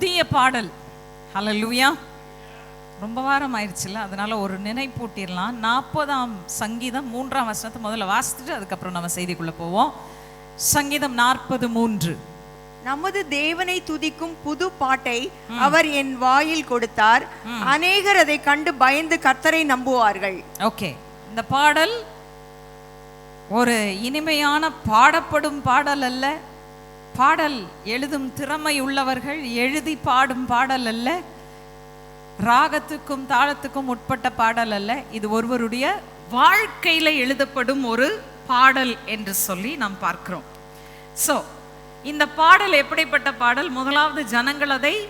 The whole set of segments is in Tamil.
புதிய பாடல். ஹalleluya ரொம்ப வாரம் ஆயிடுச்சுல்ல அதனால ஒரு நினைப்பூட்டிடலாம். நாற்பதாம் சங்கீதம் மூன்றாம் வசனத்தை முதல்ல வாசித்துட்டு அதுக்கப்புறம் நம்ம செய்திக்குள்ள போவோம். சங்கீதம் நாற்பது மூன்று. நமது தேவனை துதிக்கும் புது பாட்டை அவர் என் வாயில் கொடுத்தார். அநேகர் அதை கண்டு பயந்து கர்த்தரை நம்புவார்கள். ஓகே. இந்த பாடல் ஒரு இனிமையான பாடப்படும் பாடல் அல்ல. பாடல் எழுதும் திறமை உள்ளவர்கள் எழுதி பாடும் பாடல் அல்ல. ராகத்துக்கும் தாளத்துக்கும் உட்பட்ட பாடல் அல்ல. இது ஒருவருடைய வாழ்க்கையில எழுதப்படும் ஒரு பாடல் என்று சொல்லி நாம் பார்க்கிறோம். சோ இந்த பாடல் எப்படிப்பட்ட பாடல்? முதலாவது ஜனங்கள் அதை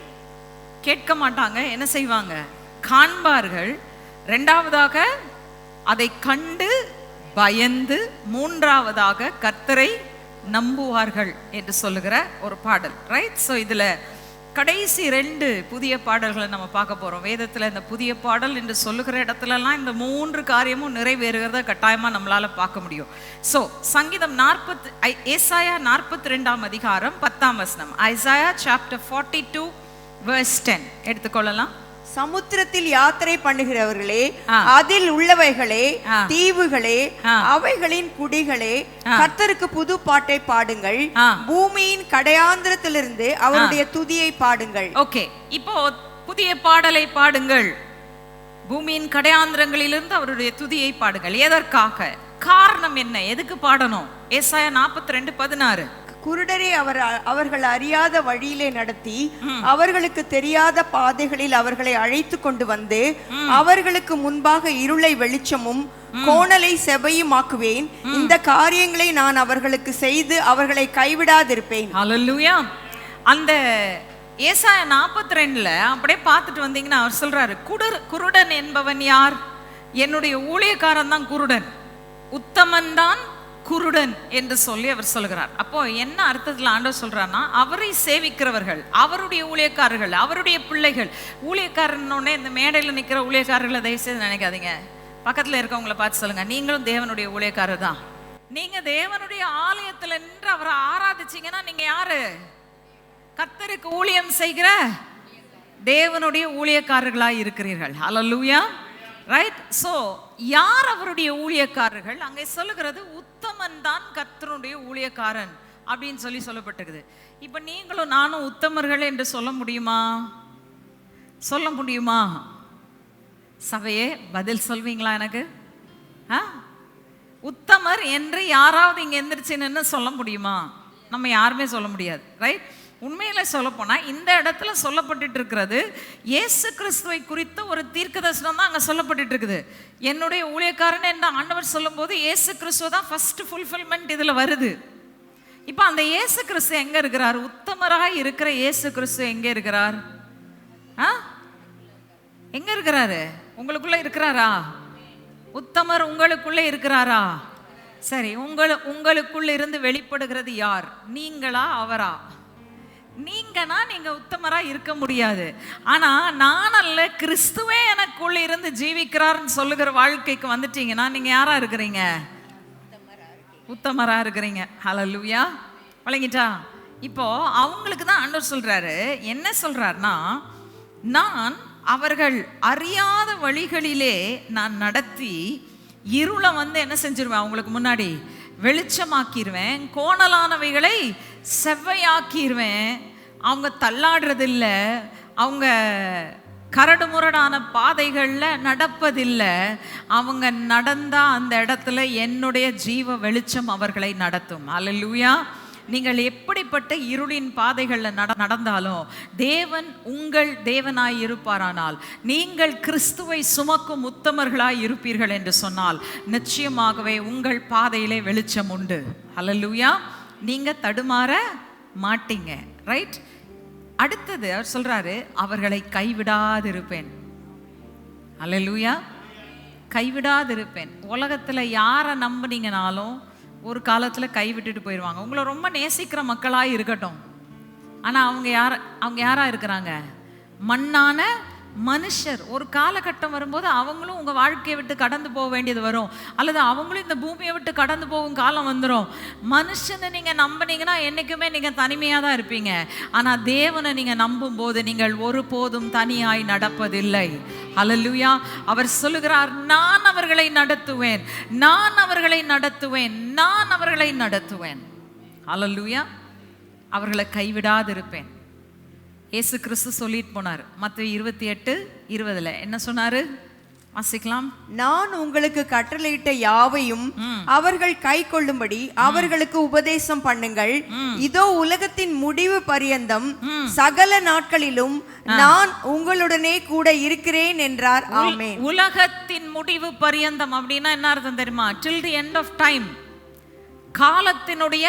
கேட்க மாட்டாங்க. என்ன செய்வாங்க? காண்பார்கள். ரெண்டாவதாக அதை கண்டு பயந்து மூன்றாவதாக கர்த்தரை நம்புவார்கள் என்று சொல்லுகிற ஒரு பாடல் ரைட் ஸோ இதுல கடைசி ரெண்டு புதிய பாடல்களை நம்ம பார்க்க போறோம். வேதத்துல இந்த புதிய பாடல் என்று சொல்லுகிற இடத்துலலாம் இந்த மூன்று காரியமும் நிறைவேறுகிறத கட்டாயமா நம்மளால பார்க்க முடியும். ஸோ சங்கீதம் நாற்பத்தி ஏசாயா நாற்பத்தி ரெண்டாம் அதிகாரம் பத்தாம் வசனம் Isaiah chapter forty two verse ten எடுத்துக்கொள்ளலாம். சமுத்திரத்தில் யாத்திரை பண்ணுகிறவர்களே. அதில் உள்ளவைகளே. தீவுகளே. அவைகளின் குடிகளே கர்த்தருக்கு புது பாட்டை பாடுங்கள். பூமியின் கடையாந்திரத்திலிருந்து அவருடைய துதியை பாடுங்கள். ஓகே இப்போ புதிய பாடலை பாடுங்கள். பூமியின் கடையாந்திரங்களிலிருந்து அவருடைய துதியை பாடுங்கள். எதற்காக? காரணம் என்ன? எதுக்கு பாடணும்? ஏசாயா நாற்பத்தி ரெண்டு பதினாறு. குருடரை அவர் அவர்கள் அறியாத வழியிலே நடத்தி அவர்களுக்கு தெரியாத பாதைகளில் அவர்களை அழைத்து கொண்டு வந்து அவர்களுக்கு முன்பாக இருளை வெளிச்சமும் கோணலை செவையுமாக்குவேன் இந்த காரியங்களை நான் அவர்களுக்கு செய்து அவர்களை கைவிடாதிருப்பேன். அந்த ஏசாயா நாற்பத்தி ரெண்டுல அப்படியே பார்த்துட்டு வந்தீங்கன்னா அவர் சொல்றாரு குடர் குருடன் என்பவன் யார்? என்னுடைய ஊழியக்காரன் தான் குருடன். உத்தமன் தான் குருடன் என்று சொல்லி அவர் சொல்கிறார். அப்போ என்ன அர்த்தத்தில் ஆண்டவர் சொல்றாருன்னா அவரை சேவிக்கிறவர்கள் அவருடைய ஊழியக்காரர்கள் அவருடைய பிள்ளைகள் ஊழியக்காரனோடனே இந்த மேடையில் நிற்கிற ஊழியக்காரர்களை தயவுசெய்து நினைக்காதீங்க. பக்கத்தில் இருக்கவங்கள பார்த்து சொல்லுங்க. நீங்களும் தேவனுடைய ஊழியக்காரர் தான் நீங்க தேவனுடைய ஆலயத்துல நின்று அவரை ஆராதிச்சீங்கன்னா நீங்க யாரு? கத்தருக்கு ஊழியம் செய்கிற தேவனுடைய ஊழியக்காரர்களாக இருக்கிறீர்கள். ஹalleluya ரைட் ஸோ யார் அவருடைய ஊழியக்காரர்கள்? அங்கே சொல்லுகிறது உத்தமன் தான் கத்தருடைய ஊழியக்காரன் அப்படின்னு சொல்லி சொல்லப்பட்டிருக்குது. இப்போ நீங்களும் நானும் உத்தமர்கள் என்று சொல்ல முடியுமா? சொல்ல முடியுமா? சபையே பதில் சொல்வீங்களா எனக்கு? ஆ? உத்தமர் என்று யாராவது இங்க எந்திரிச்சு சொல்ல முடியுமா? நம்ம யாருமே சொல்ல முடியாது ரைட் உண்மையில் சொல்லப்போனால் இந்த இடத்துல சொல்லப்பட்டுட்டு இருக்கிறது இயேசு கிறிஸ்துவை குறித்த ஒரு தீர்க்க தரிசனம் தான் அங்கே சொல்லப்பட்டுட்டு இருக்குது என்னுடைய ஊழியக்காரன் என்று ஆண்டவர் சொல்லும்போது இயேசு கிறிஸ்துவ தான் ஃபஸ்ட்டு ஃபுல்ஃபில்மெண்ட் இதில் வருது. இப்போ அந்த இயேசு கிறிஸ்து எங்கே இருக்கிறார்? உத்தமராக இருக்கிற இயேசு கிறிஸ்து எங்கே இருக்கிறார்? ஆ? எங்கே இருக்கிறாரு? உங்களுக்குள்ளே இருக்கிறாரா? உத்தமர் உங்களுக்குள்ளே இருக்கிறாரா? சரி உங்களு உங்களுக்குள்ள இருந்து வெளிப்படுகிறது யார்? நீங்களா அவரா? நீங்கன்னா நீங்க உத்தமரா இருக்க முடியாது. ஆனா நான் அல்ல கிறிஸ்துவே எனக்குள்ள இருந்து ஜீவிக்கிறார்னு சொல்லுகிற வாழ்க்கைக்கு வந்துட்டீங்கன்னா நீங்க யாரா இருக்கிறீங்க? உத்தமரா இருக்கிறீங்க. ஹலோ லூயா வழங்கிட்டா? இப்போ அவங்களுக்கு தான் ஆண்டவர் சொல்றாரு. என்ன சொல்றாருன்னா நான் அவர்கள் அறியாத வழிகளிலே நான் நடத்தி இருளை வந்து என்ன செஞ்சிருவேன்? அவங்களுக்கு முன்னாடி வெளிச்சமாக்கிடுவேன் கோணலானவைகளை செவ்வையாக்கிடுவேன் அவங்க தள்ளாடுறதில்ல. அவங்க கரடு முரடான பாதைகளில் நடப்பதில்லை. அவங்க நடந்தால் அந்த இடத்துல என்னுடைய ஜீவ வெளிச்சம் அவர்களை நடத்தும். அல்லேலூயா நீங்கள் எப்படிப்பட்ட இருளின் பாதைகளில் நட நடந்தாலும் தேவன் உங்கள் தேவனாய் இருப்பாரானால் நீங்கள் கிறிஸ்துவை சுமக்கும் உத்தமர்களாய் இருப்பீர்கள் என்று சொன்னால் நிச்சயமாகவே உங்கள் பாதையிலே வெளிச்சம் உண்டு. அல்லேலூயா நீங்க தடுமாற மாட்டீங்க ரைட் அடுத்தது அவர் சொல்றாரு அவர்களை கைவிடாதிருப்பேன். அல்லேலூயா கைவிடாதிருப்பேன். உலகத்துல யாரை நம்புனீங்கனாலும் ஒரு காலத்துல கைவிட்டுட்டு போயிடுவாங்க உங்களை ரொம்ப நேசிக்கிற மக்களாக இருக்கட்டும். ஆனா அவங்க யார் அவங்க யாரா இருக்கிறாங்க? மண்ணான மனுஷர் ஒரு காலகட்டம் வரும்போது அவங்களும் உங்க வாழ்க்கையை விட்டு கடந்து போக வேண்டியது வரும். அல்லது அவங்களும் இந்த பூமியை விட்டு கடந்து போகும் காலம் வந்துடும் மனுஷனை நீங்கள் நம்பினீங்கன்னா என்னைக்குமே நீங்கள் தனிமையாக தான் இருப்பீங்க. ஆனால் தேவனை நீங்கள் நம்பும் போது நீங்கள் ஒருபோதும் தனியாய் நடப்பதில்லை. அலலுயா அவர் சொல்லுகிறார் நான் அவர்களை நடத்துவேன். நான் அவர்களை நடத்துவேன். நான் அவர்களை நடத்துவேன். அல்லேலூயா அவர்களை கைவிடாதிருப்பேன். இயேசு கிறிஸ்து சொல்லிட்டு போனார். மற்ற இருபத்தி எட்டு இருபதுல என்ன சொன்னாரு? வாசிக்கலாம். நான் உங்களுக்கு கட்டளையிட்ட யாவையும் அவர்கள் கை கொள்ளும்படி அவர்களுக்கு உபதேசம் பண்ணுங்கள். இதோ உலகத்தின் முடிவு பரியந்தம். சகல நாட்களிலும் நான் உங்களுடனே கூட இருக்கிறேன் என்றார். ஆமென். உலகத்தின் முடிவு பரியந்தம் அப்படின்னா என்ன அர்த்தம் தெரியுமா? Till the end of time காலத்தினுடைய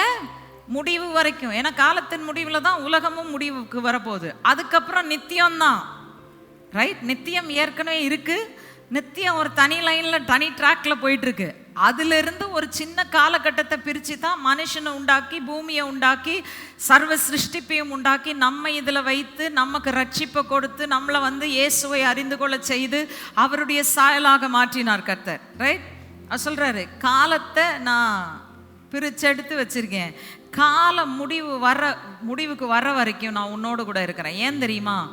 முடிவு வரைக்கும். ஏன்னா காலத்தின் முடிவில் தான் உலகமும் முடிவுக்கு வரப்போகுது. அதுக்கப்புறம் நித்தியம்தான். ரைட் நித்தியம் ஏற்கனவே இருக்குது நித்தியம் ஒரு தனி லைனில் தனி ட்ராக்ல போயிட்டுருக்கு. அதிலிருந்து ஒரு சின்ன காலகட்டத்தை பிரித்து தான் மனுஷனை உண்டாக்கி பூமியை உண்டாக்கி சர்வ சிருஷ்டிப்பையும் உண்டாக்கி நம்ம இதில் வைத்து நமக்கு ரட்சிப்பை கொடுத்து நம்மளை வந்து இயேசுவை அறிந்து கொள்ள செய்து அவருடைய சாயலாக மாற்றினார் கர்த்தர். ரைட் அவர் காலத்தை நான் பிரிச்செடுத்து வச்சிருக்கேன். காலம் முடிவு வர முடிவுக்கு வர வரைக்கும் நான் உன்னோடு கூட இருக்கிறேன். ஏன் தெரியுமா?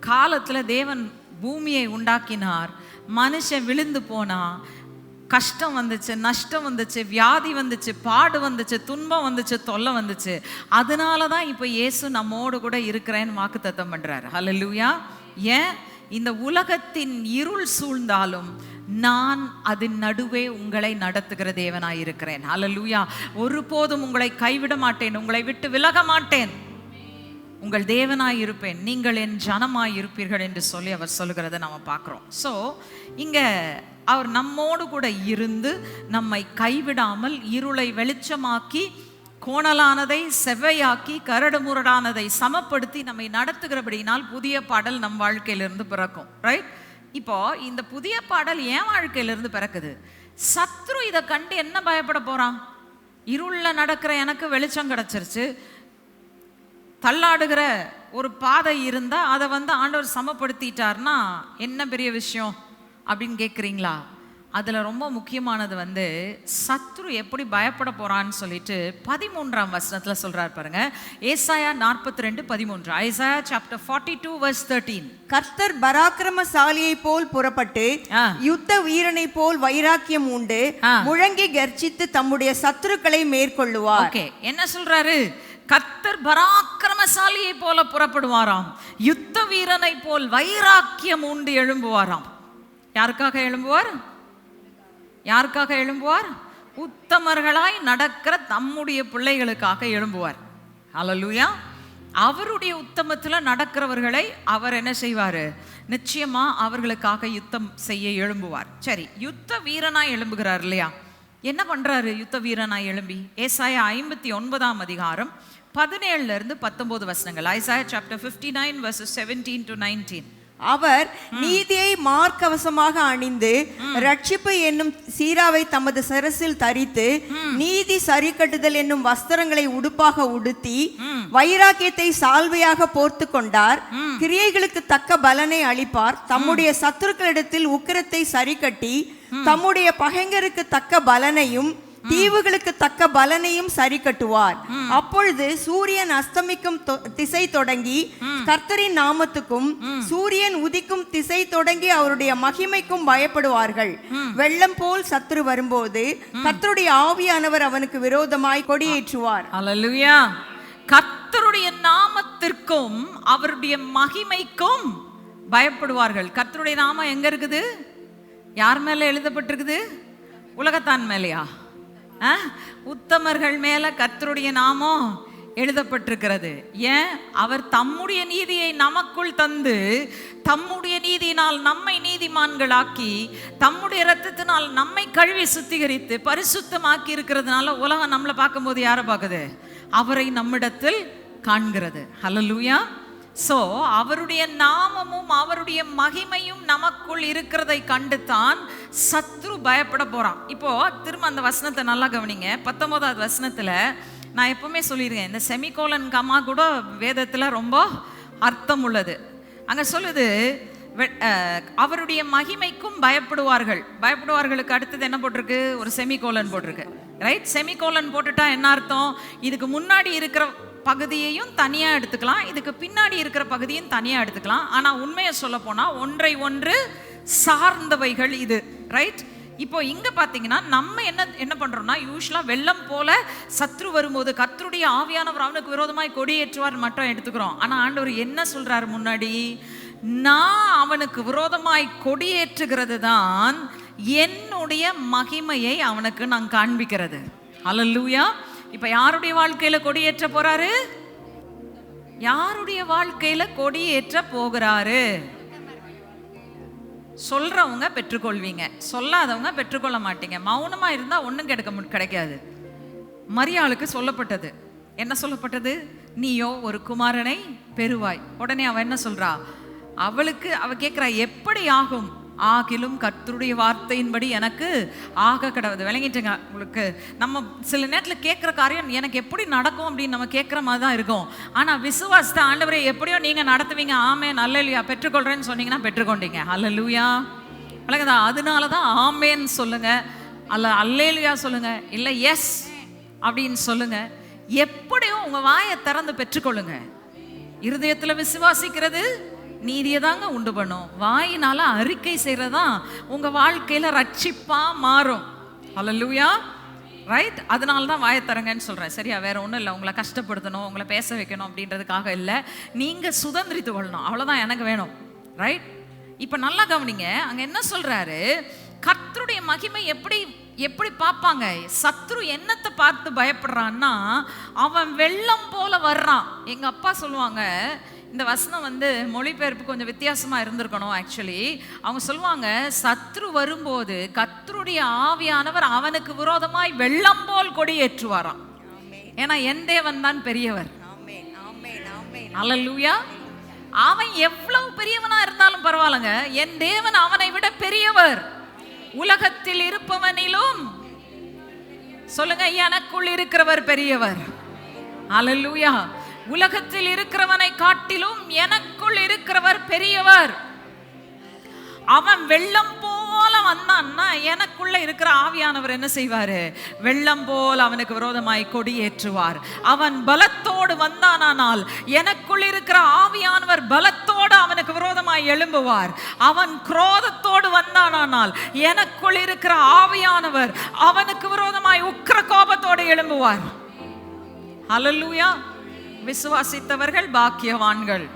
காலத்தில் தேவன் பூமியை உண்டாக்கினார். மனுஷன் விழுந்து போனா கஷ்டம் வந்துச்சு நஷ்டம் வந்துச்சு வியாதி வந்துச்சு பாடு வந்துச்சு துன்பம் வந்துச்சு தொல்லை வந்துச்சு. அதனால தான் இப்போ இயேசு நம்மோடு கூட இருக்கிறேன்னு வாக்குத்தத்தம் பண்றாரு. ஹalleluya ஏன்? இந்த உலகத்தின் இருள் சூழ்ந்தாலும் நான் அதன் நடுவே உங்களை நடத்துகிற தேவனாய் இருக்கிறேன். ஹalleluya ஒருபோதும் உங்களை கைவிட மாட்டேன். உங்களை விட்டு விலக மாட்டேன். உங்கள் தேவனாய் இருப்பேன். நீங்கள் என் ஜனமாய் இருப்பீர்கள் என்று சொல்லி அவர் சொல்லுகிறத நம்ம பார்க்குறோம். ஸோ இங்க அவர் நம்மோடு கூட இருந்து நம்மை கைவிடாமல் இருளை வெளிச்சமாக்கி கோணலானதை செவ்வையாக்கி கரடு முரடானதை சமப்படுத்தி நம்மை நடத்துகிறபடினால் புதிய பாடல் நம் வாழ்க்கையிலிருந்து பிறக்கும். ரைட் இப்போ இந்த புதிய பாடல் என் வாழ்க்கையிலிருந்து பிறக்குது. சத்ரு இதை கண்டு என்ன பயப்பட போறான்? இருள்ல நடக்கிற எனக்கு வெளிச்சம் கிடைச்சிருச்சு. தள்ளாடுகிற ஒரு பாதை இருந்தா அதை வந்து ஆண்டவர் சமப்படுத்திட்டார்னா என்ன பெரிய விஷயம் அப்படின்னு கேட்குறீங்களா அதுல ரொம்ப முக்கியமானது வந்து சத்ரு எப்படி பயப்பட போறான்னு சொல்லிட்டு பதிமூன்றாம் வசனத்துல சொல்றார் பாருங்க. ஏசாயா நாற்பத்தி ரெண்டு பதிமூன்று. Isaiah chapter forty two verse thirteen கர்த்தர் பராக்கிரமசாலியை போல் புறப்பட்டு. யுத்த வீரனை போல் வைராக்கியம் உண்டு. முழங்கி கர்ஜித்து தம்முடைய சத்துருக்களை மேற்கொள்ளுவார். ஓகே என்ன சொல்றாரு? கர்த்தர் பராக்கிரமசாலியை போல புறப்படுவாராம். யுத்த வீரனை போல் வைராக்கியம் உண்டு எழும்புவாராம். யாருக்காக எழும்புவார்? யாருக்காக எழும்புவார்? உத்தமர்களாய் நடக்கிற தம்முடைய பிள்ளைகளுக்காக எழும்புவார். அலலூயா அவருடைய உத்தமத்தில் நடக்கிறவர்களை அவர் என்ன செய்வார்? நிச்சயமாக அவர்களுக்காக யுத்தம் செய்ய எழும்புவார். சரி யுத்த வீரனாய் எழும்புகிறார் இல்லையா? என்ன பண்ணுறாரு யுத்த வீரனாய் எழும்பி? ஏசாயா ஐம்பத்தி ஒன்பதாம் அதிகாரம் பதினேழுல இருந்து வசனங்கள். Isaiah chapter fifty nine verses seventeen to nineteen அவர் நீதியை மார்க்கவசமாக அணிந்து ரட்சிப்பு என்னும் சீராவை தமது சிரசில் தரித்து நீதி சரிக்கட்டுதல் என்னும் வஸ்திரங்களை உடுப்பாக உடுத்தி வைராக்கியத்தை சால்வையாக போர்த்து கொண்டார். கிரியைகளுக்கு தக்க பலனை அளிப்பார். தம்முடைய சத்துருக்களிடத்தில் உக்கிரத்தை சரிக்கட்டி தம்முடைய பகைஞருக்கு தக்க பலனையும் தீவுகளுக்கு தக்க பலனையும் சரி கட்டுவார். அப்பொழுது சூரியன் அஸ்தமிக்கும் திசை தொடங்கி கர்த்தரின் நாமத்துக்கும் சூரியன் உதிக்கும் திசை தொடங்கி அவருடைய மகிமைக்கும் பயப்படுவார்கள். வெள்ளம் போல் சத்துரு வரும்போது கர்த்தருடைய ஆவியானவர் அவனுக்கு விரோதமாய் கொடியேற்றுவார். அல்லேலூயா. கர்த்தருடைய நாமத்திற்கும் அவருடைய மகிமைக்கும் பயப்படுவார்கள். கர்த்தருடைய நாமம் எங்க இருக்குது? யார் மேல எழுதப்பட்டிருக்குது? உலகத்தான் மேலையா? உத்தமர்கள் மேல கர்த்தருடைய நாமம் எழுதப்பட்டிருக்கிறது. ஏன்? அவர் தம்முடைய நீதியை நமக்குள் தந்து தம்முடைய நீதியினால் நம்மை நீதிமான்களாக்கி தம்முடைய இரத்தத்தினால் நம்மை கழுவி சுத்திகரித்து பரிசுத்தமாக்கி இருக்கிறதுனால உலகம் நம்மளை பார்க்கும்போது யாரை பார்க்குது? அவரை நம்மிடத்தில் காண்கிறது. ஹalleluya ஸோ அவருடைய நாமமும் அவருடைய மகிமையும் நமக்குள் இருக்கிறதை கண்டுதான் சத்ரு பயப்பட போகிறான் இப்போ திரும்ப அந்த வசனத்தை நல்லா கவனிங்க. பத்தொன்பதாவது வசனத்தில் நான் எப்பவுமே சொல்லியிருக்கேன் இந்த செமிகோலன் கமா கூட வேதத்தில் ரொம்ப அர்த்தம் உள்ளது. அங்கே சொல்லுது அவருடைய மகிமைக்கும் பயப்படுவார்கள். பயப்படுவார்களுக்கு அடுத்தது என்ன போட்டிருக்கு? ஒரு செமிகோலன் போட்டிருக்கு. ரைட் செமிகோலன் போட்டுட்டா என்ன அர்த்தம்? இதுக்கு முன்னாடி இருக்கிற பகுதியையும் தனியாக எடுத்துக்கலாம். இதுக்கு பின்னாடி இருக்கிற பகுதியும் தனியாக எடுத்துக்கலாம். ஆனால் உண்மையை சொல்ல போனால் ஒன்றை ஒன்று சார்ந்தவைகள் இது ரைட் இப்போ இங்கே பார்த்தீங்கன்னா நம்ம என்ன என்ன பண்ணுறோம்னா யூஸ்வலாக வெள்ளம் போல சத்ரு வரும்போது கத்தருடைய ஆவியானவர் அவனுக்கு விரோதமாய் கொடியேற்றுவார் மட்டும் எடுத்துக்கிறோம். ஆனால் ஆண்டவர் என்ன சொல்கிறாரு முன்னாடி? நான் அவனுக்கு விரோதமாய் கொடியேற்றுகிறது தான் என்னுடைய மகிமையை அவனுக்கு நான் காண்பிக்கிறது. அல்லூயா இப்ப யாருடைய வாழ்க்கையில கொடியேற்ற போறாரு? யாருடைய வாழ்க்கையில கொடியேற்ற போகிறாரு? சொல்றவங்க பெற்றுக்கொள்வீங்க. சொல்லாதவங்க பெற்றுக்கொள்ள மாட்டீங்க. மௌனமா இருந்தா ஒன்றும் கிடைக்க கிடைக்காது. மரியாளுக்கு சொல்லப்பட்டது. என்ன சொல்லப்பட்டது? நீயோ ஒரு குமாரனை பெறுவாய். உடனே அவன் என்ன சொல்றா? அவளுக்கு அவ கேட்குறா எப்படி ஆகும்? ஆகிலும் கர்த்தருடைய வார்த்தையின்படி எனக்கு ஆக கிடவுது. விளங்கிட்டுங்க உங்களுக்கு. நம்ம சில நேரத்தில் கேட்குற காரியம் எனக்கு எப்படி நடக்கும் அப்படின்னு நம்ம கேட்குற மாதிரி தான் இருக்கும். ஆனால் விசுவாசத்தை ஆண்டவரை எப்படியோ நீங்கள் நடத்துவீங்க. ஆமே நல்ல இல்லையா பெற்றுக்கொள்கிறேன்னு சொன்னீங்கன்னா பெற்றுக்கொண்டீங்க. அல்லேலூயா. விளங்குதா? அதனால தான் ஆமேன்னு சொல்லுங்கள் அல்ல அல்லேலியா சொல்லுங்கள் இல்லை எஸ் அப்படின்னு சொல்லுங்கள் எப்படியும் உங்கள் வாயை திறந்து பெற்றுக்கொள்ளுங்க. இருதயத்தில் விசுவாசிக்கிறது நீதியை தாங்க உண்டு பண்ணும். வாயினால அறிக்கை செய்யறதான் உங்க வாழ்க்கையில ரட்சிப்பா மாறும். அல்லேலூயா ரைட் அதனால தான் வாயை தரங்கன்னு சொல்கிறேன் சரியா? வேற ஒன்றும் இல்லை. உங்களை கஷ்டப்படுத்தணும் உங்களை பேச வைக்கணும் அப்படின்றதுக்காக இல்லை. நீங்கள் சுதந்திரித்து கொள்ளணும். அவ்வளோதான் எனக்கு வேணும். ரைட் இப்போ நல்லா கவனிங்க. அங்கே என்ன சொல்கிறாரு கர்த்தருடைய மகிமை எப்படி எப்படி பார்ப்பாங்க? சத்ரு என்னத்தை பார்த்து பயப்படுறான்னா அவன் வெள்ளம் போல வர்றான். எங்கள் அப்பா சொல்லுவாங்க இந்த வசனம் வந்து மொழிபெயர்ப்பு கொஞ்சம் வித்தியாசமா இருந்திருக்கணும் ஆக்சுவலி அவங்க சொல்லுவாங்க சத்ரு வரும்போது கர்த்தருடைய ஆவியானவர் அவனுக்கு விரோதமாய் வெள்ளம் போல் கொடியேற்றுவாராம் ஏன்னா என் தேவன் தான் பெரியவர். அல்லேலூயா அவன் எவ்வளவு பெரியவனா இருந்தாலும் பரவாயில்லைங்க. என் தேவன் அவனை விட பெரியவர். உலகத்தில் இருப்பவனிலும் சொல்லுங்க எனக்குள் இருக்கிறவர் பெரியவர். அல்லேலூயா உலகத்தில் இருக்கிறவனை காட்டிலும் எனக்குள் இருக்கிறவர் பெரியவர். அவன் வெள்ளம் போல வந்தான்னா எனக்குள்ள இருக்கிற ஆவியானவர் என்ன செய்வாரு? வெள்ளம் போல் அவனுக்கு விரோதமாய் கொடியேற்றுவார். அவன் பலத்தோடு வந்தானால் எனக்குள் இருக்கிற ஆவியானவர் பலத்தோடு அவனுக்கு விரோதமாய் எழும்புவார். அவன் குரோதத்தோடு வந்தானால் எனக்குள் இருக்கிற ஆவியானவர் அவனுக்கு விரோதமாய் உக்கிர கோபத்தோடு எழும்புவார். அலல்லூயா விசுவாசித்தவர்கள் பாக்கியவான்கள்.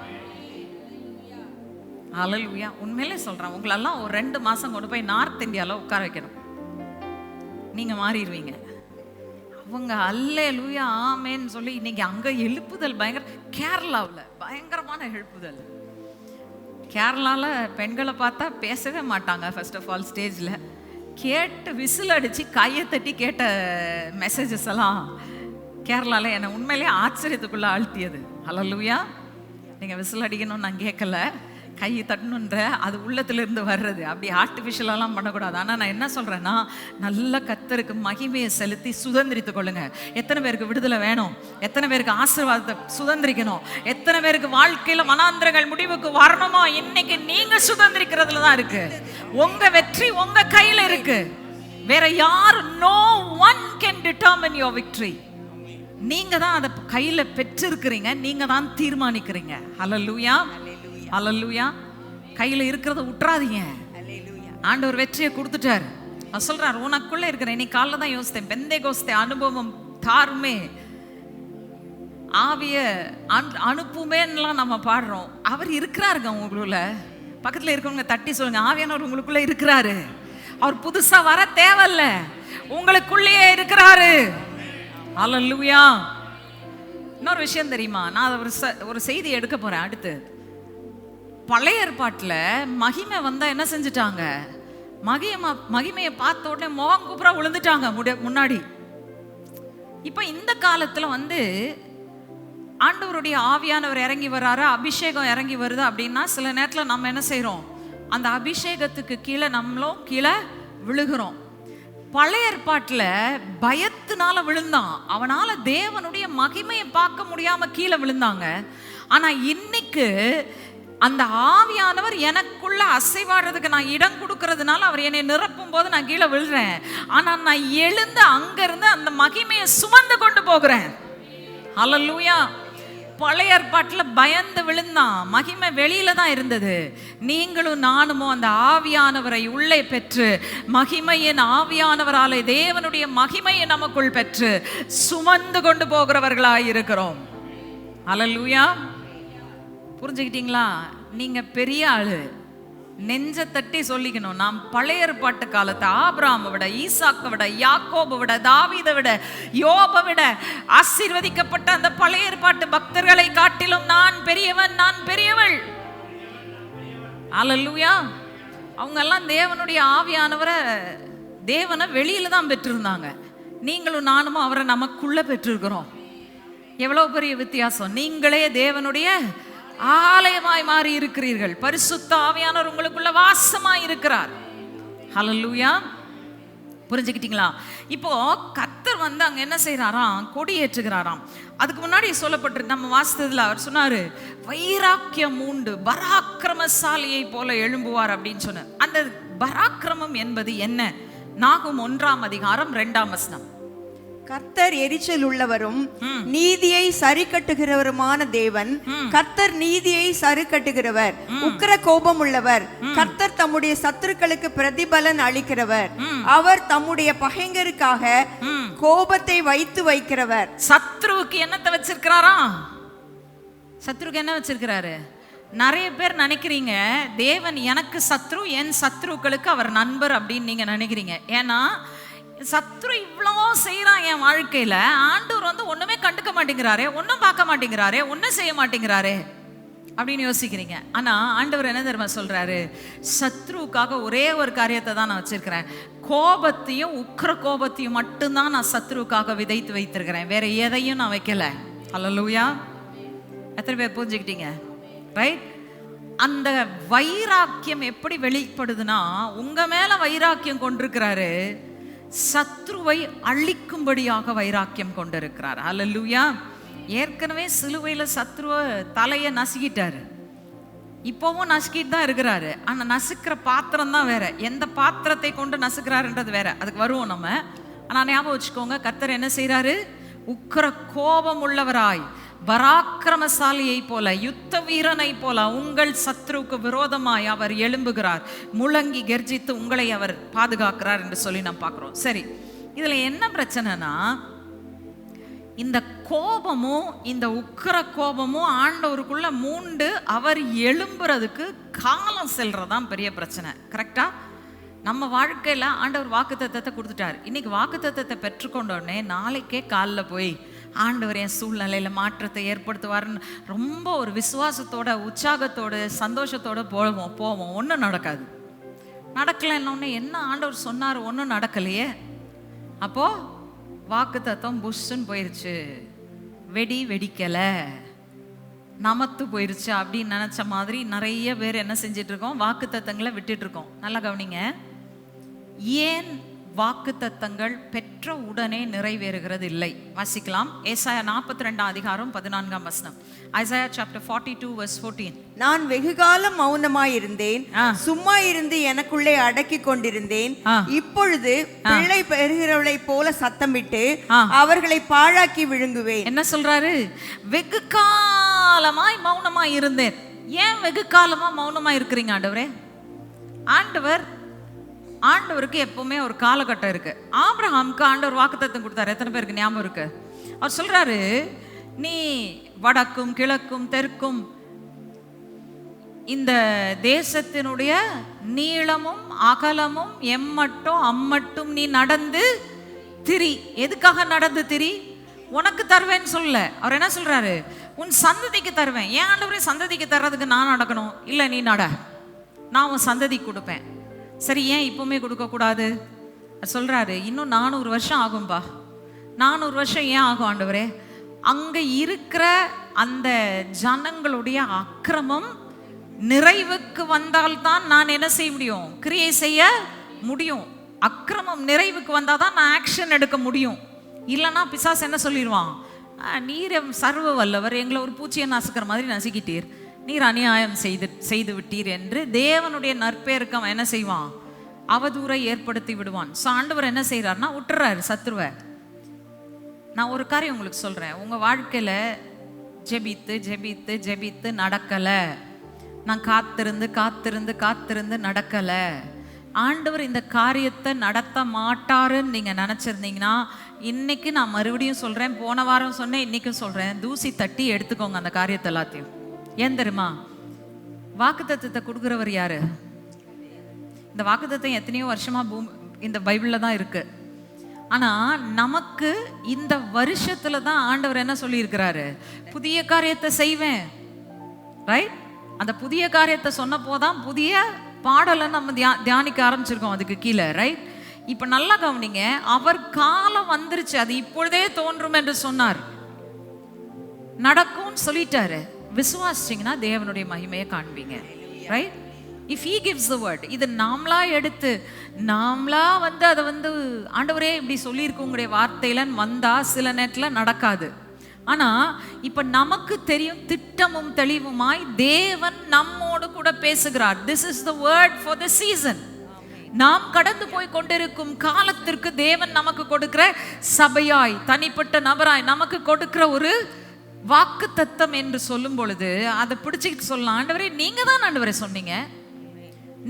அலலுயா உண்மையிலே சொல்றேன் உங்களெல்லாம் ஒரு ரெண்டு மாசம் கொண்டு போய் நார்த் இந்தியால உட்கார வைக்கணும். நீங்க மாறிடுவீங்க. அவங்க அல்லே லூயா ஆமேன்னு சொல்லி இன்னைக்கு அங்க எழுப்புதல் பயங்கர கேரளாவில் பயங்கரமான எழுப்புதல். கேரளால பெண்களை பார்த்தா பேசவே மாட்டாங்க ஃபர்ஸ்ட் ஆஃப் ஆல் ஸ்டேஜில் கேட்டு விசில் அடிச்சு கையை தட்டி கேட்ட மெசேஜஸ் எல்லாம். கேரளாவில் என்னை உண்மையிலேயே ஆச்சரியத்துக்குள்ளே ஆழ்த்தியது. அலலுயா நீங்கள் விசில் அடிக்கணும்னு நான் கேட்கல. கை தட்டணுன்ற அது உள்ளத்துலேருந்து வர்றது. அப்படி ஆர்டிஃபிஷியலெல்லாம் பண்ணக்கூடாது. ஆனால் நான் என்ன சொல்கிறேன்னா நல்ல கத்தருக்கு மகிமையை செலுத்தி சுதந்திரித்து கொள்ளுங்க. எத்தனை பேருக்கு விடுதலை வேணும்? எத்தனை பேருக்கு ஆசீர்வாதத்தை சுதந்திரிக்கணும்? எத்தனை பேருக்கு வாழ்க்கையில் மனாந்திரங்கள் முடிவுக்கு வரணுமோ? இன்னைக்கு நீங்கள் சுதந்திரிக்கிறதுல தான் இருக்கு. உங்க வெற்றி உங்க கையில் இருக்கு. வேற யார்? No one can determine your victory நீங்க தான் அதை கையில பெற்றிருக்கிறீங்க. நீங்க தான் தீர்மானிக்கிறீங்க. ஹalleluya. ஹalleluya. கையில இருக்கிறத விட்டுறாதீங்க ஆண்டவர் வெற்றியை கொடுத்துட்டார். அவர் சொல்றார் உனக்குள்ள இருக்கிற நீ காலைல தான் யோசித்தேன். பெந்தே கோஸ்தே அனுபவம் தாருமே. ஆவிய அனு- அனுப்புமேன்னுலாம் நம்ம பாடுறோம். அவர் இருக்கிறாருங்க உங்களுக்குள்ள. பக்கத்துல இருக்கவங்க தட்டி சொல்லுங்க ஆவியானவர் உங்களுக்குள்ள இருக்கிறாரு. அவர் புதுசா வர தேவையில்ல. உங்களுக்குள்ளேயே இருக்கிறாரு. அல்லேலூயா இன்னொரு விஷயம் தெரியுமா? நான் அதை ஒரு ச- ஒரு செய்தி எடுக்க போறேன். அடுத்து. பழைய ஏற்பாட்டில் மகிமை வந்தா என்ன செஞ்சுட்டாங்க? மகிமா மகிமையை பார்த்த உடனே முகம் கூப்புறா விழுந்துட்டாங்க முன்னாடி. இப்போ இந்த காலத்துல வந்து ஆண்டவருடைய ஆவியானவர் இறங்கி வராரு அபிஷேகம் இறங்கி வருது அப்படின்னா சில நேரத்தில் நம்ம என்ன செய்கிறோம் அந்த அபிஷேகத்துக்கு கீழே நம்மளும் கீழே விழுகிறோம். பழைய ஏற்பாட்டில் பயத்தினால விழுந்தான். அவனால் தேவனுடைய மகிமையை பார்க்க முடியாமல் கீழே விழுந்தாங்க. ஆனால் இன்னைக்கு அந்த ஆவியானவர் எனக்குள்ள அசைவாடுறதுக்கு நான் இடம் கொடுக்கறதுனால அவர் என்னை நிரப்பும் போது நான் கீழே விழுறேன். ஆனால் நான் எழுந்து அங்கேருந்து அந்த மகிமையை சுமந்து கொண்டு போகிறேன். ஹalleluya பழைய ஏற்பாட்டில் பயந்து விழுந்தான் மகிமை வெளியில தான் இருந்தது. நீங்களும் நானுமோ அந்த ஆவியானவரை உள்ளே பெற்று மகிமையின் ஆவியானவராலே தேவனுடைய மகிமையை நமக்குள் பெற்று சுமந்து கொண்டு போகிறவர்களாக இருக்கிறோம். ஹalleluya புரிஞ்சுக்கிட்டீங்களா? நீங்க பெரிய ஆளு. நெஞ்ச தட்டி சொல்லிக்கணும். நாம் பழைய ஏற்பாட்டு காலத்தை ஆபிராமை விட ஈசாக்கை விட யாக்கோபை விட தாவிதை விட யோபை விட ஆசீர்வதிக்கப்பட்ட அந்த பழைய ஏற்பாட்டு பக்தர்களை காட்டிலும் நான் பெரியவன் நான் பெரியவள். அலல்லூயா அவங்க எல்லாம் தேவனுடைய ஆவியானவரை தேவனை வெளியில தான் பெற்றிருந்தாங்க. நீங்களும் நானும் அவரை நமக்குள்ள பெற்றிருக்கிறோம். எவ்வளவு பெரிய வித்தியாசம். நீங்களே தேவனுடைய ஆலயமாய் மாறி இருக்கிறீர்கள் பரிசுத்த ஆவியானவர் உங்களுக்குள்ள வாசமாய் இருக்கிறார் ஹalleluya புரிஞ்சுக்கிட்டீங்களா? இப்போ கத்தர் வந்து அங்க என்ன செய்யறாராம் கொடி ஏற்றுகிறாராம் அதுக்கு முன்னாடி சொல்லப்பட்டிருக்கு நம்ம வாசித்ததுல அவர் சொன்னாரு வைராக்கியம் உண்டு. பராக்கிரமசாலியை போல எழும்புவார் அப்படின்னு சொன்னார். அந்த பராக்கிரமம் என்பது என்ன? நாகும் ஒன்றாம் அதிகாரம் ரெண்டாம் வசனம். கர்த்தர் எரிச்சல் உள்ளவரும் நீதியை சரி கட்டுகிறவருமான தேவன் கர்த்தர் நீதியை சரி கட்டுகிறவர் உக்கிர கோபம் உள்ளவர் கர்த்தர் தம்முடைய சத்துருக்களுக்கு பிரதிபலன் அளிக்கிறவர் அவர் தம்முடைய பகைஞருக்காக கோபத்தை வைத்து வைக்கிறவர். சத்ருவுக்கு என்னத்தை வச்சிருக்கிறாரா? சத்ருக்கு என்ன வச்சிருக்கிறாரு? நிறைய பேர் நினைக்கிறீங்க தேவன் எனக்கு சத்ரு என் சத்ருக்களுக்கு அவர் நண்பர் அப்படின்னு நீங்க நினைக்கிறீங்க. ஏன்னா சத்ரு இவ்வளோ செய்கிறான் என் வாழ்க்கையில். ஆண்டவர் வந்து ஒன்றுமே கண்டுக்க மாட்டேங்கிறாரே ஒன்றும் பார்க்க மாட்டேங்கிறாரே ஒன்றும் செய்ய மாட்டேங்கிறாரே அப்படின்னு யோசிக்கிறீங்க. ஆனால் ஆண்டவர் என்ன தெரியுமா சொல்கிறாரு சத்ருவுக்காக ஒரே ஒரு காரியத்தை தான் நான் வச்சுருக்கிறேன். கோபத்தையும் உக்ர கோபத்தையும் மட்டும்தான் நான் சத்ருவுக்காக விதைத்து வைத்திருக்கிறேன். வேற எதையும் நான் வைக்கல. அல்லலூயா எத்தனை பேர் புரிஞ்சுக்கிட்டீங்க? ரைட் அந்த வைராக்கியம் எப்படி வெளிப்படுதுன்னா உங்கள் மேலே வைராக்கியம் கொண்டிருக்கிறாரு. சத்ருவை அழிக்கும்படியாக வைராக்கியம் கொண்டிருக்கிறார். அல்லலூயா ஏற்கனவே சிலுவையில் சத்ருவ தலையை நசுக்கிட்டாரு. இப்போவும் நசுக்கிட்டு தான் இருக்கிறாரு. ஆனால் நசுக்கிற பாத்திரம் தான் வேற. எந்த பாத்திரத்தை கொண்டு நசுக்கிறாருன்றது வேற. அதுக்கு வருவோம் நம்ம. ஆனால் ஞாபகம் வச்சுக்கோங்க கத்தர் என்ன செய்கிறாரு உக்கிர கோபம் உள்ளவராய் பராக்கிரமசாலியை போல யுத்த வீரனை போல உங்கள் சத்ருவுக்கு விரோதமாய் அவர் எழும்புகிறார். முழங்கி கெர்ஜித்து உங்களை அவர் பாதுகாக்கிறார் என்று சொல்லி நாம் பார்க்குறோம். சரி இதுல என்ன பிரச்சனைனா இந்த கோபமும் இந்த உக்கிர கோபமும் ஆண்டவருக்குள்ள மூண்டு அவர் எழும்புறதுக்கு காலம் செல்றதான் பெரிய பிரச்சனை. கரெக்டா நம்ம வாழ்க்கையில ஆண்டவர் வாக்குத்தத்தத்தை கொடுத்துட்டார். இன்னைக்கு வாக்குத்தத்தத்தை பெற்றுக்கொண்டோடனே நாளைக்கே காலில் போய் ஆண்டவர் என் சூழ்நிலையில் மாற்றத்தை ஏற்படுத்துவாருன்னு ரொம்ப ஒரு விசுவாசத்தோட உற்சாகத்தோடு சந்தோஷத்தோடு போவோம் போவோம். ஒன்றும் நடக்காது. நடக்கலைன்னொன்னே என்ன ஆண்டவர் சொன்னார்? ஒன்றும் நடக்கலையே. அப்போ வாக்கு தத்துவம் புஷ்ஷுன்னு போயிருச்சு. வெடி வெடிக்கலை. நமத்து போயிருச்சு அப்படின்னு நினச்ச மாதிரி நிறைய பேர் என்ன செஞ்சிட்ருக்கோம் வாக்கு தத்தங்களை விட்டுட்ருக்கோம் நல்லா கவனிங்க. ஏன் வாக்கு தத்தங்கள் பெற்ற உடனே நிறைவேறுகிறது இல்லை வாசிக்கலாம். ஏசாயா நாற்பத்தி ரெண்டாம் அதிகாரம் பதினான்காம் வசனம். Isaiah chapter forty two verse fourteen நான் வெகுகாலம் மௌனமாயிருந்தேன். ஆ. சும்மா இருந்து எனக்குள்ளே அடக்கி கொண்டிருந்தேன். இப்பொழுது பிள்ளை பெறுகிறவளை போல சத்தமிட்டு. அவர்களை பாழாக்கி விழுங்குவேன். என்ன சொல்றாரு? வெகு காலமாய் மௌனமா இருந்தேன் ஏன் வெகு காலமா மௌனமா இருக்கிறீங்க ஆண்டவரே? ஆண்டவர் ஆண்டவருக்கு எப்பவுமே ஒரு காலகட்டம் இருக்கு. ஆபிரகாமுக்கு ஆண்டவர் வாக்குத்தத்தம் கொடுத்தாரு. எத்தனை பேருக்கு ஞாபகம் இருக்கு? அவர் சொல்றாரு நீ வடக்கும் கிழக்கும் தெற்கும் இந்த தேசத்தினுடைய நீளமும் அகலமும் எம்மட்டும் அம்மட்டும் நீ நடந்து திரி. எதுக்காக நடந்து திரி? உனக்கு தருவேன்னு சொல்ல அவர் என்ன சொல்றாரு? உன் சந்ததிக்கு தருவேன். ஏன் ஆண்டவரே சந்ததிக்கு தர்றதுக்கு நான் நடக்கணும்? இல்லை நீ நட. நான் உன் சந்ததிக்கு கொடுப்பேன். சரி ஏன் இப்பவுமே கொடுக்கக்கூடாது சொல்கிறாரு இன்னும் நானூறு வருஷம் ஆகும்பா நானூறு வருஷம் ஏன் ஆகும் ஆண்டவரே? அங்கே இருக்கிற அந்த ஜனங்களுடைய அக்கிரமம் நிறைவுக்கு வந்தால்தான் நான் என்ன செய்ய முடியும்? கிரியை செய்ய முடியும். அக்கிரமம் நிறைவுக்கு வந்தால் தான் நான் ஆக்ஷன் எடுக்க முடியும். இல்லைன்னா பிசாஸ் என்ன சொல்லிடுவான்? நீர் சர்வ வல்லவர். எங்களை ஒரு பூச்சியை நசுக்கிற மாதிரி நசுக்கிட்டீர். நீர் அநியாயம் செய்து செய்து விட்டீர் என்று தேவனுடைய நற்பெயருக்கு அவன் என்ன செய்வான்? அவதூறை ஏற்படுத்தி விடுவான். ஸோ ஆண்டவர் என்ன செய்கிறாருன்னா விட்டுறாரு சத்ருவை நான் ஒரு காரியம் உங்களுக்கு சொல்கிறேன் உங்கள் வாழ்க்கையில் ஜெபித்து ஜெபித்து ஜெபித்து நடக்கலை. நான் காத்திருந்து காத்திருந்து காத்திருந்து நடக்கலை. ஆண்டவர் இந்த காரியத்தை நடத்த மாட்டாருன்னு நீங்கள் நினச்சிருந்தீங்கன்னா இன்னைக்கு நான் மறுபடியும் சொல்கிறேன் போன வாரம் சொன்னேன் இன்றைக்கும் சொல்கிறேன் தூசி தட்டி எடுத்துக்கோங்க அந்த காரியத்தை எல்லாத்தையும். ஏன் தெரியுமா? வாக்குத்தத்தத்தை கொடுக்குறவர் யாரு? இந்த வாக்குத்தத்தம் எத்தனையோ வருஷமா பூமி இந்த பைபிள்ல தான் இருக்கு. ஆனா நமக்கு இந்த வருஷத்துல தான் ஆண்டவர் என்ன சொல்லியிருக்கிறாரு? புதிய காரியத்தை செய்வேன். ரைட் அந்த புதிய காரியத்தை சொன்னப்போ தான் புதிய பாடலை நம்ம தியா தியானிக்க ஆரம்பிச்சிருக்கோம் அதுக்கு கீழே. ரைட் இப்போ நல்லா கவனிங்க அவர் காலம் வந்துருச்சு அது இப்பொழுதே தோன்றும் என்று சொன்னார். நடக்கும்னு சொல்லிட்டாரு. விசுவாசிச்சீங்கன்னா தேவனுடைய மகிமையை காண்பீங்க. Right if he gives the word இது நாமளா எடுத்து நாமளா வந்து அதை வந்து ஆண்டவரே இப்படி சொல்லியிருக்கு உங்களுடைய வார்த்தையிலன்னு வந்தா சில நேரத்தில் நடக்காது. ஆனா இப்ப நமக்கு தெரியும் திட்டமும் தெளிவுமாய் தேவன் நம்மோடு கூட பேசுகிறார். This is the word for the season நாம் கடந்து போய் கொண்டிருக்கும் காலத்திற்கு தேவன் நமக்கு கொடுக்கிற சபையாய் தனிப்பட்ட நபராய் நமக்கு கொடுக்கிற ஒரு வாக்கு தத்தம் என்று சொல்லும் பொழுது அதை பிடிச்சிக்கிட்டு சொல்லலாம். ஆண்டவரே நீங்க தான் ஆண்டவரை சொன்னீங்க.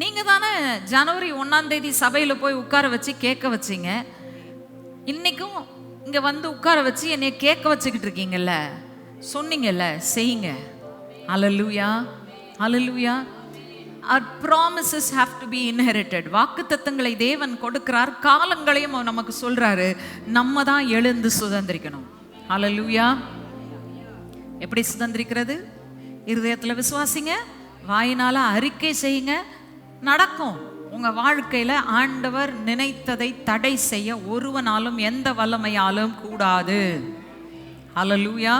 நீங்க தானே ஜனவரி ஒன்னாம் தேதி சபையில போய் உட்கார வச்சு கேட்க வச்சீங்க. இன்னைக்கும் இங்க வந்து உட்கார வச்சு என்னை கேட்க வச்சுக்கிட்டு இருக்கீங்கல்ல. சொன்னீங்கல்ல செய்யுங்க. அலலுயா அலலுயா promises have to be inherited வாக்கு வாக்குத்தத்தங்களை தேவன் கொடுக்கிறார். காலங்களையும் அவர் நமக்கு சொல்றாரு. நம்ம தான் எழுந்து சுதந்திரிக்கணும். லூயா எப்படி சுதந்திரிக்கிறது? இருதயத்தில் விசுவாசிங்க வாயினால் அறிக்கை செய்யுங்க. நடக்கும். உங்கள் வாழ்க்கையில் ஆண்டவர் நினைத்ததை தடை செய்ய ஒருவனாலும் எந்த வல்லமையாலும் கூடாது. அலலூயா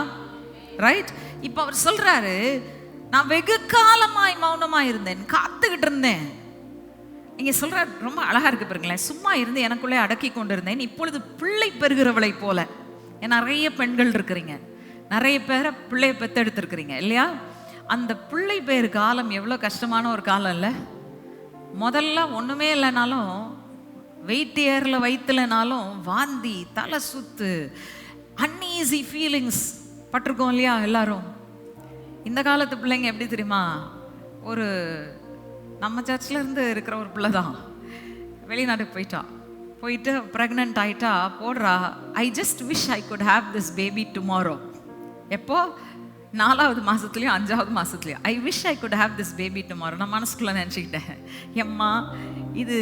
ரைட் இப்போ அவர் சொல்கிறாரு நான் வெகு காலமாய் மௌனமாக இருந்தேன் காத்துக்கிட்டு இருந்தேன். நீங்கள் சொல்கிற ரொம்ப அழகாக இருக்கு பாருங்களேன். சும்மா இருந்து எனக்குள்ளே அடக்கி கொண்டிருந்தேன். இப்பொழுது பிள்ளை பெறுகிறவளை போல. ஏன் நிறைய பெண்கள் இருக்கிறீங்க. நிறைய பேரை பிள்ளையை பெற்றெடுத்துருக்குறீங்க இல்லையா? அந்த பிள்ளை பேர் காலம் எவ்வளோ கஷ்டமான ஒரு காலம் இல்லை? முதல்ல ஒன்றுமே இல்லைனாலும் வெயிட் ஏரில் வயிற்றுலனாலும் வாந்தி தலை சுத்து அன்ஈஸி ஃபீலிங்ஸ் பட்டிருக்கோம் இல்லையா எல்லாரும்? இந்த காலத்து பிள்ளைங்க எப்படி தெரியுமா? ஒரு நம்ம சர்ச்சில் இருந்து இருக்கிற ஒரு பிள்ளை தான். வெளிநாட்டுக்கு போயிட்டா. போயிட்டு ப்ரெக்னென்ட் ஆயிட்டா போடுறா I just wish I could have this baby tomorrow எப்போ? நாலாவது மாதத்துலேயும் அஞ்சாவது மாதத்துலேயும் I wish I could have this baby tomorrow நான் மனசுக்குள்ளே நினச்சிக்கிட்டேன். எம்மா இது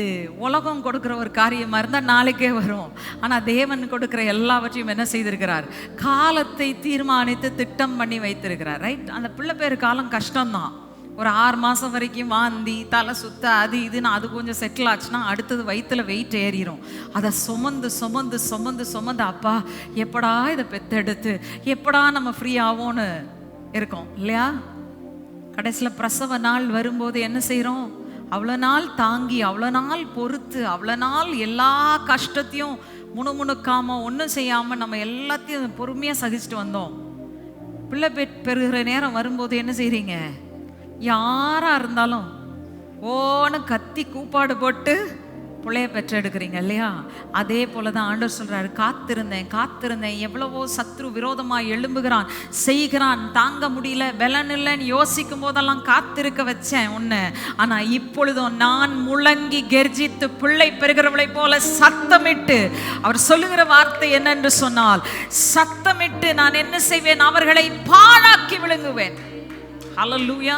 உலகம் கொடுக்குற ஒரு காரியமாக இருந்தால் நாளைக்கே வரும். ஆனால் தேவன் கொடுக்குற எல்லாவற்றையும் என்ன செய்திருக்கிறார்? காலத்தை தீர்மானித்து திட்டம் பண்ணி வைத்திருக்கிறார். ரைட் அந்த பிள்ளை பேர் காலம் கஷ்டம்தான். ஒரு ஆறு மாதம் வரைக்கும் வாந்தி தலை சுத்த அது இதுன்னு அது கொஞ்சம் செட்டில் ஆச்சுன்னா அடுத்தது வயிற்றில் வெயிட் ஏறிடும் அதை சுமந்து சுமந்து சுமந்து சுமந்து அப்பா எப்படா இதை பெத்தெடுத்து எப்படா நம்ம ஃப்ரீ ஆவோன்னு இருக்கோம். இல்லையா? கடைசியில் பிரசவ நாள் வரும்போது என்ன செய்கிறோம் அவ்வளோ நாள் தாங்கி அவ்வளோ நாள் பொறுத்து அவ்வளோ நாள் எல்லா கஷ்டத்தையும் முணுமுணுக்காம ஒன்றும் செய்யாமல் நம்ம எல்லாத்தையும் பொறுமையாக சகிச்சுட்டு வந்தோம். பிள்ளை பெ பெறுகிற நேரம் வரும்போது என்ன செய்கிறீங்க யாராக இருந்தாலும் ஓன்னு கத்தி கூப்பாடு போட்டு பிள்ளைய பெற்றெடுக்கிறீங்க இல்லையா? அதே போல தான் ஆண்டவர் சொல்கிறாரு காத்திருந்தேன் காத்திருந்தேன். எவ்வளவோ சத்ரு விரோதமாக எழும்புகிறான் செய்கிறான் தாங்க முடியல பலன் இல்லைன்னு யோசிக்கும் போதெல்லாம் காத்திருக்க வச்சேன் உன்னை. ஆனால் இப்பொழுதும் நான் முழங்கி கெர்ஜித்து பிள்ளை பெறுகிறவளை போல சத்தமிட்டு அவர் சொல்லுகிற வார்த்தை என்னென்று சொன்னால் சத்தமிட்டு நான் என்ன செய்வேன்? அவர்களை பாழாக்கி விழுங்குவேன். ஹalleluya.